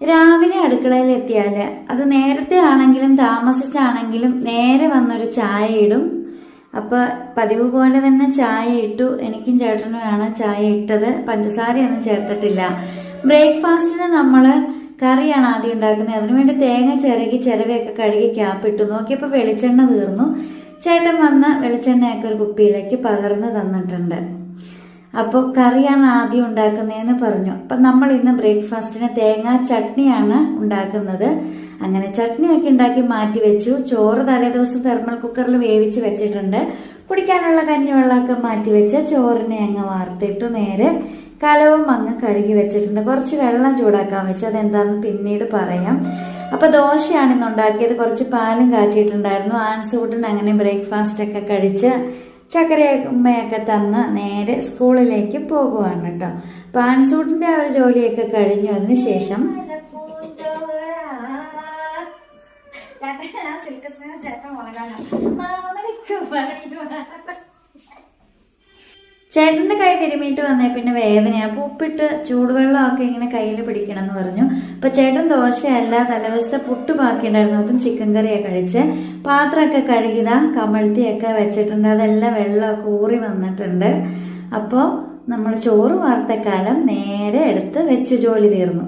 രാവിലെ അടുക്കളയിൽ എത്തിയാൽ അത് നേരത്തെ ആണെങ്കിലും താമസിച്ചാണെങ്കിലും നേരെ വന്നൊരു ചായ ഇടും അപ്പോൾ പതിവ് പോലെ തന്നെ ചായ ഇട്ടു എനിക്കും ചേട്ടനുമാണ് ചായ ഇട്ടത് പഞ്ചസാരയൊന്നും ചേർത്തിട്ടില്ല. ബ്രേക്ക്ഫാസ്റ്റിന് നമ്മൾ കറിയാണ് ആദ്യം ഉണ്ടാക്കുന്നത്. അതിനുവേണ്ടി തേങ്ങ ചിരകി ചിരവയൊക്കെ കഴുകി ക്യാപ്പിട്ടു നോക്കിയപ്പോൾ വെളിച്ചെണ്ണ തീർന്നു. ചേട്ടൻ വന്ന് വെളിച്ചെണ്ണയൊക്കെ ഒരു കുപ്പിയിലേക്ക് പകർന്നു തന്നിട്ടുണ്ട്. അപ്പോൾ കറിയാണ് ആദ്യം ഉണ്ടാക്കുന്നതെന്ന് പറഞ്ഞു. അപ്പം നമ്മൾ ഇന്ന് ബ്രേക്ക്ഫാസ്റ്റിന് തേങ്ങാ ചട്നിയാണ് ഉണ്ടാക്കുന്നത്. അങ്ങനെ ചട്നിയൊക്കെ ഉണ്ടാക്കി മാറ്റി വെച്ചു. ചോറ് തലേദിവസം തെർമൽ കുക്കറിൽ വേവിച്ച് വെച്ചിട്ടുണ്ട്. കുടിക്കാനുള്ള കഞ്ഞിവെള്ളമൊക്കെ മാറ്റി വെച്ച് ചോറിനെ അങ്ങ് വാർത്തിട്ടു നേരെ കലവും അങ്ങ് കഴുകി വെച്ചിട്ടുണ്ട്. കുറച്ച് വെള്ളം ചൂടാക്കാൻ വെച്ചു. അതെന്താന്ന് പിന്നീട് പറയാം. അപ്പൊ ദോശയാണ് ഇന്ന് ഉണ്ടാക്കിയത്. കുറച്ച് പാലും കാച്ചിട്ടുണ്ടായിരുന്നു ആൻസൂട്ടിന് അങ്ങനെ ബ്രേക്ക്ഫാസ്റ്റ് ഒക്കെ കഴിച്ച് ചക്കരയമ്മയൊക്കെ തന്ന് നേരെ സ്കൂളിലേക്ക് പോകുവാണ് കേട്ടോ. പാൻസൂട്ടിന്റെ ആ ഒരു ജോലിയൊക്കെ കഴിഞ്ഞു. അതിന് ശേഷം ചേട്ടന്റെ കൈ തിരുമിയിട്ട് വന്നേ പിന്നെ വേദനയാണ് അപ്പോൾ ഉപ്പിട്ട് ചൂടുവെള്ളമൊക്കെ ഇങ്ങനെ കയ്യിൽ പിടിക്കണം എന്ന് പറഞ്ഞു. അപ്പോൾ ചേട്ടൻ ദോശയല്ല തലേദിവസത്തെ പുട്ട് ബാക്കിയുണ്ടായിരുന്നു. അതും ചിക്കൻ കറിയൊക്കെ കഴിച്ച്. പാത്രമൊക്കെ കഴുകിതാ കമഴ്ത്തിയൊക്കെ വെച്ചിട്ടുണ്ട്. അതെല്ലാം വെള്ളമൊക്കെ ഊറി വന്നിട്ടുണ്ട്. അപ്പോൾ നമ്മൾ ചോറ് വാർത്തക്കാലം നേരെ എടുത്ത് വെച്ച് ജോലി തീർന്നു.